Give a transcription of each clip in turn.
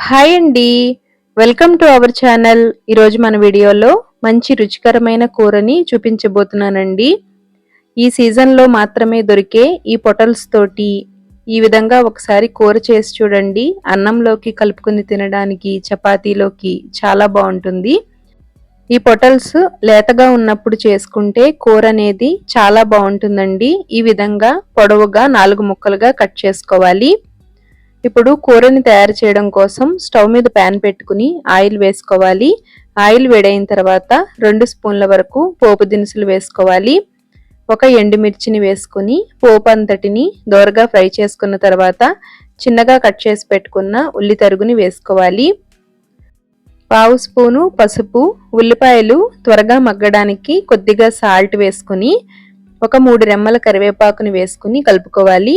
Hi అండి. Welcome to our channel ఈరోజు మన వీడియోలో మంచి రుచికరమైన కూరని చూపించబోతున్నానండి. ఈ సీజన్లో మాత్రమే దొరికే ఈ పొటల్స్ తోటి ఈ విధంగా ఒకసారి కూర చేసి చూడండి. అన్నంలోకి కలుపుకుని తినడానికి చపాతీలోకి చాలా బాగుంటుంది. ఈ పొటల్స్ లేతగా ఉన్నప్పుడు చేసుకుంటే కూర అనేది చాలా బాగుంటుందండి. ఈ విధంగా పొడవుగా నాలుగు ముక్కలుగా కట్ చేసుకోవాలి. ఇప్పుడు కూరని తయారు చేయడం కోసం స్టవ్ మీద ప్యాన్ పెట్టుకుని ఆయిల్ వేసుకోవాలి. ఆయిల్ వేడైన తర్వాత రెండు స్పూన్ల వరకు పోపు దినుసులు వేసుకోవాలి. ఒక ఎండుమిర్చిని వేసుకుని పోపు అంతటిని దోరగా ఫ్రై చేసుకున్న తర్వాత చిన్నగా కట్ చేసి పెట్టుకున్న ఉల్లి తరుగుని వేసుకోవాలి. పావు స్పూను పసుపు ఉల్లిపాయలు త్వరగా మగ్గడానికి కొద్దిగా సాల్ట్ వేసుకుని ఒక మూడు రెమ్మల కరివేపాకుని వేసుకుని కలుపుకోవాలి.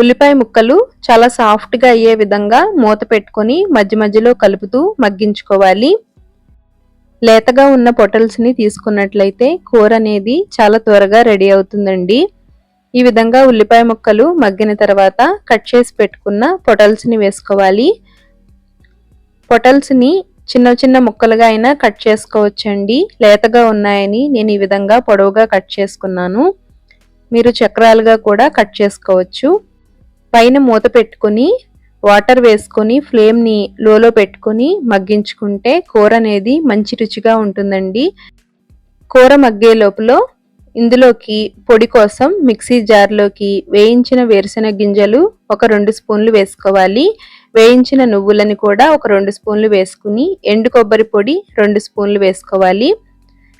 ఉల్లిపాయ ముక్కలు చాలా సాఫ్ట్గా అయ్యే విధంగా మూత పెట్టుకొని మధ్య మధ్యలో కలుపుతూ మగ్గించుకోవాలి. లేతగా ఉన్న పొటల్స్ని తీసుకున్నట్లయితే కూర అనేది చాలా త్వరగా రెడీ అవుతుందండి. ఈ విధంగా ఉల్లిపాయ ముక్కలు మగ్గిన తర్వాత కట్ చేసి పెట్టుకున్న పొటల్స్ని వేసుకోవాలి. పొటల్స్ని చిన్న చిన్న ముక్కలుగా అయినా కట్ చేసుకోవచ్చండి. లేతగా ఉన్నాయని నేను ఈ విధంగా పొడవుగా కట్ చేసుకున్నాను. మీరు చక్రాలుగా కూడా కట్ చేసుకోవచ్చు. పైన మూత పెట్టుకుని వాటర్ వేసుకొని ఫ్లేమ్ని లోలో పెట్టుకొని మగ్గించుకుంటే కూర అనేది మంచి రుచిగా ఉంటుందండి. కూర మగ్గే లోపల ఇందులోకి పొడి కోసం మిక్సీ జార్లోకి వేయించిన వేరుశెనగ గింజలు ఒక రెండు స్పూన్లు వేసుకోవాలి. వేయించిన నువ్వులని కూడా ఒక రెండు స్పూన్లు వేసుకుని ఎండు కొబ్బరి పొడి రెండు స్పూన్లు వేసుకోవాలి.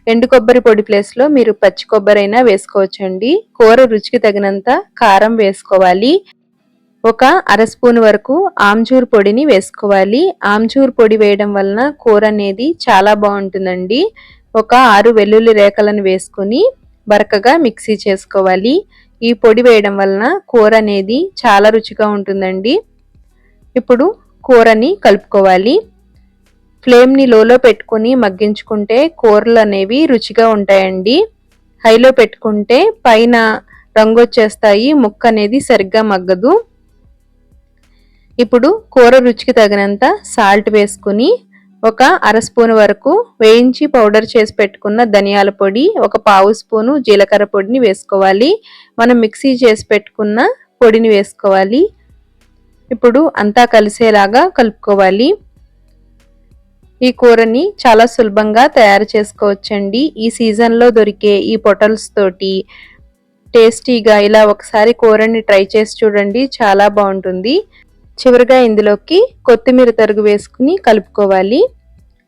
ఎండు కొబ్బరి పొడి ప్లేస్లో మీరు పచ్చి కొబ్బరి అయినా వేసుకోవచ్చండి. కూర రుచికి తగినంత కారం వేసుకోవాలి. ఒక అర స్పూన్ వరకు ఆమ్చూర్ పొడిని వేసుకోవాలి. ఆమ్చూర్ పొడి వేయడం వలన కూర అనేది చాలా బాగుంటుందండి. ఒక ఆరు వెల్లుల్లి రేఖలను వేసుకుని బరకగా మిక్సీ చేసుకోవాలి. ఈ పొడి వేయడం వలన కూర అనేది చాలా రుచిగా ఉంటుందండి. ఇప్పుడు కూరని కలుపుకోవాలి. ఫ్లేమ్ని లోలో పెట్టుకుని మగ్గించుకుంటే కూరలు అనేవి రుచిగా ఉంటాయండి. హైలో పెట్టుకుంటే పైన రంగు వచ్చేస్తాయి ముక్క అనేది సరిగ్గా మగ్గదు. ఇప్పుడు కూర రుచికి తగినంత సాల్ట్ వేసుకుని ఒక అర స్పూన్ వరకు వేయించి పౌడర్ చేసి పెట్టుకున్న ధనియాల పొడి ఒక పావు స్పూను జీలకర్ర పొడిని వేసుకోవాలి. మనం మిక్సీ చేసి పెట్టుకున్న పొడిని వేసుకోవాలి. ఇప్పుడు అంతా కలిసేలాగా కలుపుకోవాలి. ఈ కూరని చాలా సులభంగా తయారు చేసుకోవచ్చండి. ఈ సీజన్లో దొరికే ఈ పొటల్స్ తోటి టేస్టీగా ఇలా ఒకసారి కూరని ట్రై చేసి చూడండి. చాలా బాగుంటుంది. చివరిగా ఇందులోకి కొత్తిమీర తరుగు వేసుకుని కలుపుకోవాలి.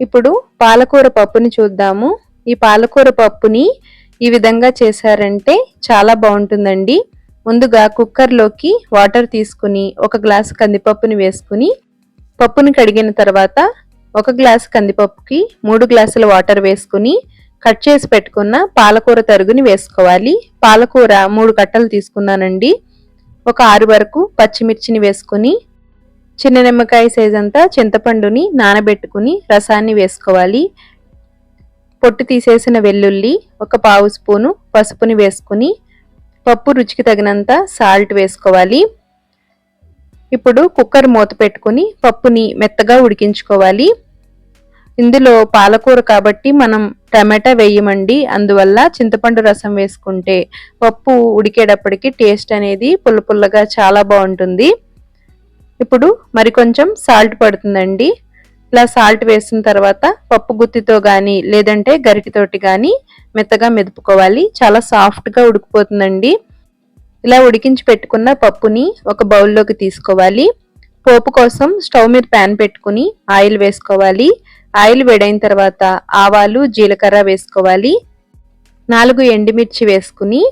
ఇప్పుడు పాలకూర పప్పుని చూద్దాము. ఈ పాలకూర పప్పుని ఈ విధంగా చేశారంటే చాలా బాగుంటుందండి. ముందుగా కుక్కర్లోకి వాటర్ తీసుకుని ఒక గ్లాసు కందిపప్పుని వేసుకుని పప్పుని కడిగిన తర్వాత ఒక గ్లాసు కందిపప్పుకి మూడు గ్లాసుల వాటర్ వేసుకుని కట్ చేసి పెట్టుకున్న పాలకూర తరుగుని వేసుకోవాలి. పాలకూర మూడు కట్టలు తీసుకున్నానండి. ఒక ఆరు వరకు పచ్చిమిర్చిని వేసుకుని చిన్న నిమ్మకాయ సైజ్ అంతా చింతపండుని నానబెట్టుకుని రసాన్ని వేసుకోవాలి. పొట్టు తీసేసిన వెల్లుల్లి ఒక పావు స్పూను పసుపుని వేసుకుని పప్పు రుచికి తగినంత సాల్ట్ వేసుకోవాలి. ఇప్పుడు కుక్కర్ మూత పెట్టుకుని పప్పుని మెత్తగా ఉడికించుకోవాలి. ఇందులో పాలకూర కాబట్టి మనం టమాటా వేయమండి. అందువల్ల చింతపండు రసం వేసుకుంటే పప్పు ఉడికేటప్పటికి టేస్ట్ అనేది పుల్ల పుల్లగా చాలా బాగుంటుంది. ఇప్పుడు మరి కొంచెం సాల్ట్ పడుతుందండి. ఇలా సాల్ట్ వేసిన తర్వాత పప్పు గుత్తితో కానీ లేదంటే గరిటితోటి కానీ మెత్తగా మెదుపుకోవాలి. చాలా సాఫ్ట్గా ఉడికిపోతుందండి. ఇలా ఉడికించి పెట్టుకున్న పప్పుని ఒక బౌల్లోకి తీసుకోవాలి. పోపు కోసం స్టవ్ మీద ప్యాన్ పెట్టుకుని ఆయిల్ వేసుకోవాలి. ఆయిల్ వేడైన తర్వాత ఆవాలు జీలకర్ర వేసుకోవాలి. నాలుగు ఎండుమిర్చి వేసుకుని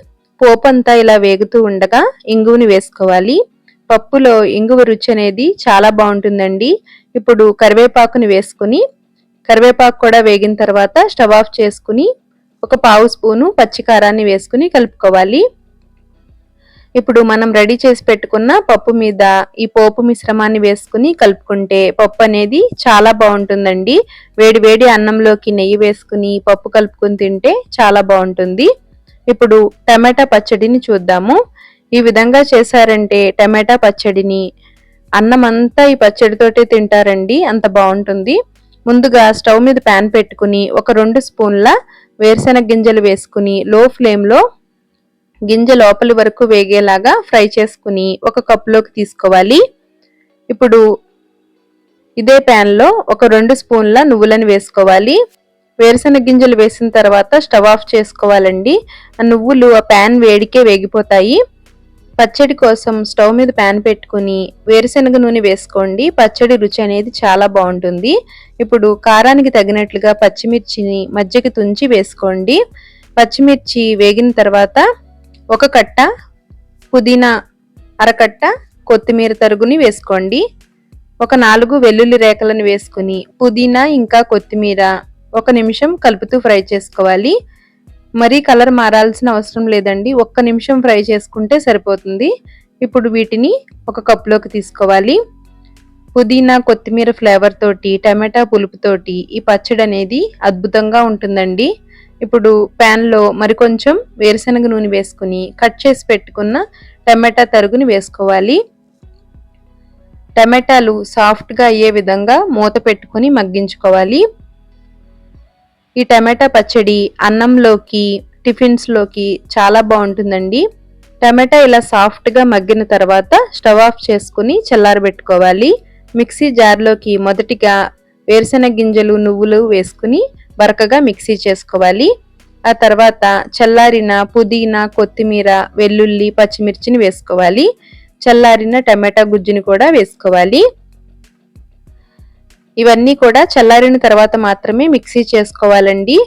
పోపు అంతా ఇలా వేగుతూ ఉండగా ఇంగువని వేసుకోవాలి. పప్పులో ఇంగువ రుచి అనేది చాలా బాగుంటుందండి. ఇప్పుడు కరివేపాకుని వేసుకుని కరివేపాకు కూడా వేగిన తర్వాత స్టవ్ ఆఫ్ చేసుకుని ఒక పావు స్పూను పచ్చికారాన్ని వేసుకుని కలుపుకోవాలి. ఇప్పుడు మనం రెడీ చేసి పెట్టుకున్న పప్పు మీద ఈ పోపు మిశ్రమాన్ని వేసుకుని కలుపుకుంటే పప్పు అనేది చాలా బాగుంటుందండి. వేడి వేడి అన్నంలోకి నెయ్యి వేసుకుని పప్పు కలుపుకుని తింటే చాలా బాగుంటుంది. ఇప్పుడు టమాటా పచ్చడిని చూద్దాము. ఈ విధంగా చేశారంటే టమాటా పచ్చడిని అన్నం అంతా ఈ పచ్చడితోటే తింటారండి. అంత బాగుంటుంది. ముందుగా స్టవ్ మీద ప్యాన్ పెట్టుకుని ఒక రెండు స్పూన్ల వేరుశెనగ గింజలు వేసుకుని లో ఫ్లేమ్లో గింజ లోపలి వరకు వేగేలాగా ఫ్రై చేసుకుని ఒక కప్లోకి తీసుకోవాలి. ఇప్పుడు ఇదే ప్యాన్లో ఒక రెండు స్పూన్ల నువ్వులను వేసుకోవాలి. వేరుశెనగ గింజలు వేసిన తర్వాత స్టవ్ ఆఫ్ చేసుకోవాలండి. ఆ నువ్వులు ఆ ప్యాన్ వేడికే వేగిపోతాయి. పచ్చడి కోసం స్టవ్ మీద ప్యాన్ పెట్టుకుని వేరుశనగ నూనె వేసుకోండి. పచ్చడి రుచి అనేది చాలా బాగుంటుంది. ఇప్పుడు కారానికి తగినట్లుగా పచ్చిమిర్చిని మధ్యకి తుంచి వేసుకోండి. పచ్చిమిర్చి వేగిన తర్వాత ఒక కట్ట పుదీనా అరకట్ట కొత్తిమీర తరుగుని వేసుకోండి. ఒక నాలుగు వెల్లుల్లి రేఖలను వేసుకుని పుదీనా ఇంకా కొత్తిమీర ఒక నిమిషం కలుపుతూ ఫ్రై చేసుకోవాలి. మరీ కలర్ మారాల్సిన అవసరం లేదండి. ఒక్క నిమిషం ఫ్రై చేసుకుంటే సరిపోతుంది. ఇప్పుడు వీటిని ఒక కప్లోకి తీసుకోవాలి. పుదీనా కొత్తిమీర ఫ్లేవర్ తోటి టమాటా పులుపుతోటి ఈ పచ్చడి అనేది అద్భుతంగా ఉంటుందండి. ఇప్పుడు ప్యాన్లో మరికొంచెం వేరుశనగ నూనె వేసుకుని కట్ చేసి పెట్టుకున్న టమాటా తరుగుని వేసుకోవాలి. టమాటాలు సాఫ్ట్గా అయ్యే విధంగా మూత పెట్టుకుని మగ్గించుకోవాలి. ఈ టమాటా పచ్చడి అన్నంలోకి టిఫిన్స్లోకి చాలా బాగుంటుందండి. టమాటా ఇలా సాఫ్ట్గా మగ్గిన తర్వాత స్టవ్ ఆఫ్ చేసుకుని చల్లారబెట్టుకోవాలి. మిక్సీ జార్లోకి మొదటిగా వేరుశెనగ గింజలు నువ్వులు వేసుకుని వరకగా మిక్సీ చేసుకోవాలి. ఆ తర్వాత చల్లారిన పుదీనా కొత్తిమీర వెల్లుల్లి పచ్చిమిర్చిని వేసుకోవాలి. చల్లారిన టమాటా గుజ్జుని కూడా వేసుకోవాలి. ఇవన్నీ కూడా చల్లారిన తర్వాత మాత్రమే మిక్సీ చేసుకోవాలండి.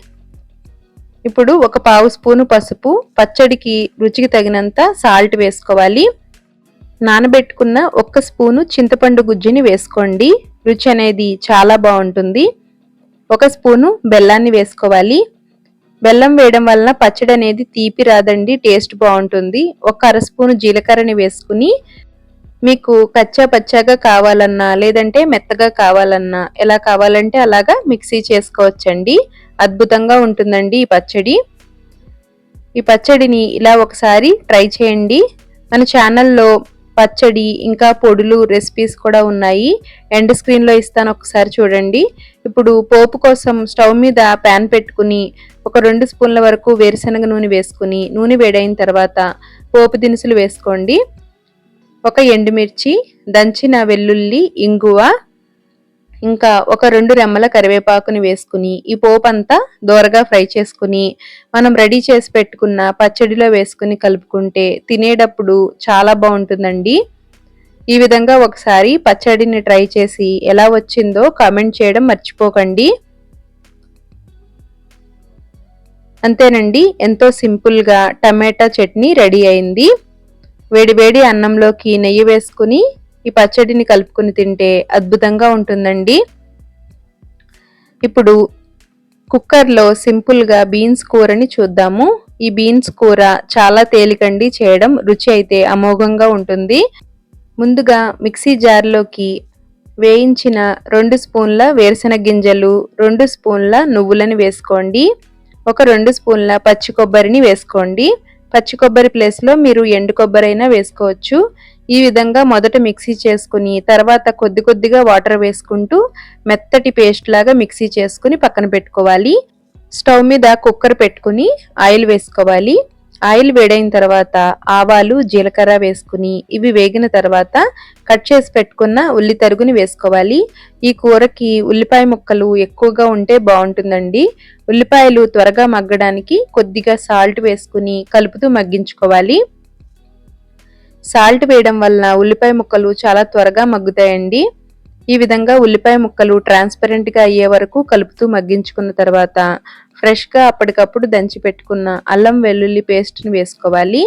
ఇప్పుడు ఒక పావు స్పూను పసుపు పచ్చడికి రుచికి తగినంత సాల్ట్ వేసుకోవాలి. నానబెట్టుకున్న ఒక్క స్పూను చింతపండు గుజ్జుని వేసుకోండి. రుచి అనేది చాలా బాగుంటుంది. ఒక స్పూను బెల్లాన్ని వేసుకోవాలి. బెల్లం వేయడం వలన పచ్చడి అనేది తీపి రాదండి టేస్ట్ బాగుంటుంది. ఒక అర స్పూను జీలకర్రని వేసుకుని మీకు కచ్చా పచ్చాగా కావాలన్నా లేదంటే మెత్తగా కావాలన్నా ఎలా కావాలంటే అలాగా మిక్సీ చేసుకోవచ్చండి. అద్భుతంగా ఉంటుందండి ఈ పచ్చడి. ఈ పచ్చడిని ఇలా ఒకసారి ట్రై చేయండి. మన ఛానల్లో పచ్చడి ఇంకా పొడులు రెసిపీస్ కూడా ఉన్నాయి. ఎండ్ స్క్రీన్లో ఇస్తాను ఒకసారి చూడండి. ఇప్పుడు పోపు కోసం స్టవ్ మీద ప్యాన్ పెట్టుకుని ఒక రెండు స్పూన్ల వరకు వేరుశనగ నూనె వేసుకుని నూనె వేడైన తర్వాత పోపు దినుసులు వేసుకోండి. ఒక ఎండుమిర్చి దంచిన వెల్లుల్లి ఇంగువ ఇంకా ఒక రెండు రెమ్మల కరివేపాకుని వేసుకుని ఈ పోపు అంతా దోరగా ఫ్రై చేసుకుని మనం రెడీ చేసి పెట్టుకున్న పచ్చడిలో వేసుకుని కలుపుకుంటే తినేటప్పుడు చాలా బాగుంటుందండి. ఈ విధంగా ఒకసారి పచ్చడిని ట్రై చేసి ఎలా వచ్చిందో కామెంట్ చేయడం మర్చిపోకండి. అంతేనండి ఎంతో సింపుల్గా టమాటా చట్నీ రెడీ అయింది. వేడి వేడి అన్నంలోకి నెయ్యి వేసుకుని ఈ పచ్చడిని కలుపుకుని తింటే అద్భుతంగా ఉంటుందండి. ఇప్పుడు కుక్కర్లో సింపుల్గా బీన్స్ కూరని చూద్దాము. ఈ బీన్స్ కూర చాలా తేలికండి చేయడం రుచి అయితే అమోఘంగా ఉంటుంది. ముందుగా మిక్సీ జార్లోకి వేయించిన రెండు స్పూన్ల వేరుశెనగ గింజలు రెండు స్పూన్ల నువ్వులని వేసుకోండి. ఒక రెండు స్పూన్ల పచ్చి కొబ్బరిని వేసుకోండి. పచ్చి కొబ్బరి ప్లేస్లో మీరు ఎండు కొబ్బరి అయినా వేసుకోవచ్చు. ఈ విధంగా మొదట మిక్సీ చేసుకుని తర్వాత కొద్ది కొద్దిగా వాటర్ వేసుకుంటూ మెత్తటి పేస్ట్ లాగా మిక్సీ చేసుకుని పక్కన పెట్టుకోవాలి. స్టవ్ మీద కుక్కర్ పెట్టుకుని ఆయిల్ వేసుకోవాలి. ఆయిల్ వేడైన తర్వాత ఆవాలు జీలకర్ర వేసుకుని ఇవి వేగిన తర్వాత కట్ చేసి పెట్టుకున్న ఉల్లి తరుగుని వేసుకోవాలి. ఈ కూరకి ఉల్లిపాయ ముక్కలు ఎక్కువగా ఉంటే బాగుంటుందండి. ఉల్లిపాయలు త్వరగా మగ్గడానికి కొద్దిగా సాల్ట్ వేసుకుని కలుపుతూ మగ్గించుకోవాలి. సాల్ట్ వేయడం వలన ఉల్లిపాయ ముక్కలు చాలా త్వరగా మగ్గుతాయండి. ఈ విధంగా ఉల్లిపాయ ముక్కలు ట్రాన్స్పరెంట్గా అయ్యే వరకు కలుపుతూ మగ్గించుకున్న తర్వాత ఫ్రెష్గా అప్పటికప్పుడు దంచి పెట్టుకున్న అల్లం వెల్లుల్లి పేస్ట్ని వేసుకోవాలి.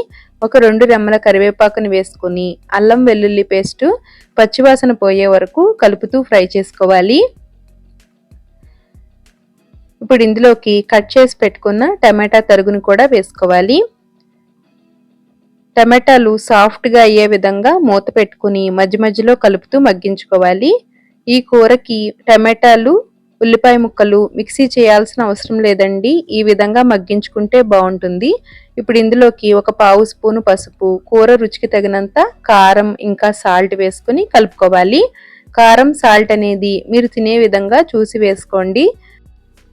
ఒక రెండు రెమ్మల కరివేపాకుని వేసుకుని అల్లం వెల్లుల్లి పేస్ట్ పచ్చివాసన పోయే వరకు కలుపుతూ ఫ్రై చేసుకోవాలి. ఇప్పుడు ఇందులోకి కట్ చేసి పెట్టుకున్న టమాటా తరుగును కూడా వేసుకోవాలి. టమాటాలు సాఫ్ట్గా అయ్యే విధంగా మూత పెట్టుకుని మధ్య మధ్యలో కలుపుతూ మగ్గించుకోవాలి. ఈ కూరకి టమాటాలు ఉల్లిపాయ ముక్కలు మిక్సీ చేయాల్సిన అవసరం లేదండి. ఈ విధంగా మగ్గించుకుంటే బాగుంటుంది. ఇప్పుడు ఇందులోకి ఒక పావు స్పూను పసుపు కూర రుచికి తగినంత కారం ఇంకా సాల్ట్ వేసుకుని కలుపుకోవాలి. కారం సాల్ట్ అనేది మీరు తినే విధంగా చూసి వేసుకోండి.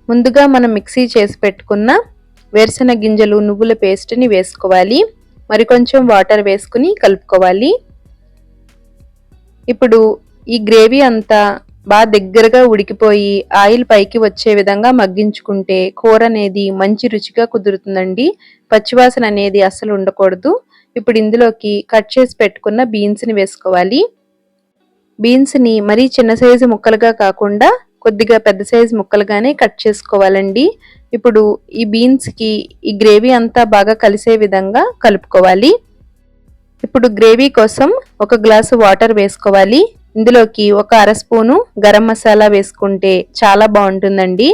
ముందుగా మనం మిక్సీ చేసి పెట్టుకున్న వేరుశెనగ గింజలు నువ్వుల పేస్ట్ని వేసుకోవాలి. మరి కొంచెం వాటర్ వేసుకుని కలుపుకోవాలి. ఇప్పుడు ఈ గ్రేవీ అంతా బాగా దగ్గరగా ఉడికిపోయి ఆయిల్ పైకి వచ్చే విధంగా మగ్గించుకుంటే కూర అనేది మంచి రుచిగా కుదురుతుందండి. పచ్చివాసన అనేది అస్సలు ఉండకూడదు. ఇప్పుడు ఇందులోకి కట్ చేసి పెట్టుకున్న బీన్స్ని వేసుకోవాలి. బీన్స్ని మరీ చిన్న సైజు ముక్కలుగా కాకుండా కొద్దిగా పెద్ద సైజు ముక్కలుగానే కట్ చేసుకోవాలండి. ఇప్పుడు ఈ బీన్స్కి ఈ గ్రేవీ అంతా బాగా కలిసే విధంగా కలుపుకోవాలి. ఇప్పుడు గ్రేవీ కోసం ఒక గ్లాసు వాటర్ వేసుకోవాలి. ఇందులోకి ఒక అర స్పూను గరం మసాలా వేసుకుంటే చాలా బాగుంటుందండి.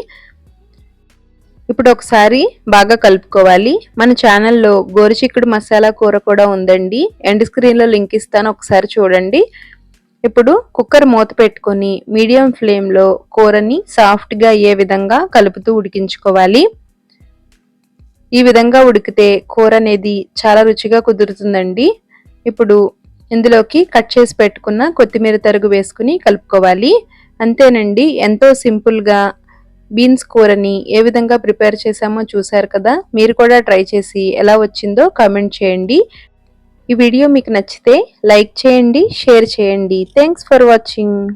ఇప్పుడు ఒకసారి బాగా కలుపుకోవాలి. మన ఛానల్లో గోరుచిక్కుడు మసాలా కూర కూడా ఉందండి. ఎండ్ స్క్రీన్లో లింక్ ఇస్తాను ఒకసారి చూడండి. ఇప్పుడు కుక్కర్ మూత పెట్టుకొని మీడియం ఫ్లేమ్లో కూరని సాఫ్ట్గా అయ్యే విధంగా కలుపుతూ ఉడికించుకోవాలి. ఈ విధంగా ఉడికితే కూర అనేది చాలా రుచిగా కుదురుతుందండి. ఇప్పుడు ఇందులోకి కట్ చేసి పెట్టుకున్న కొత్తిమీర తరుగు వేసుకుని కలుపుకోవాలి. అంతేనండి ఎంతో సింపుల్గా బీన్స్ కూరని ఏ విధంగా ప్రిపేర్ చేసామో చూసారు కదా? మీరు కూడా ట్రై చేసి ఎలా వచ్చిందో కామెంట్ చేయండి. ఈ వీడియో మీకు నచ్చితే లైక్ చేయండి షేర్ చేయండి. Thanks for watching.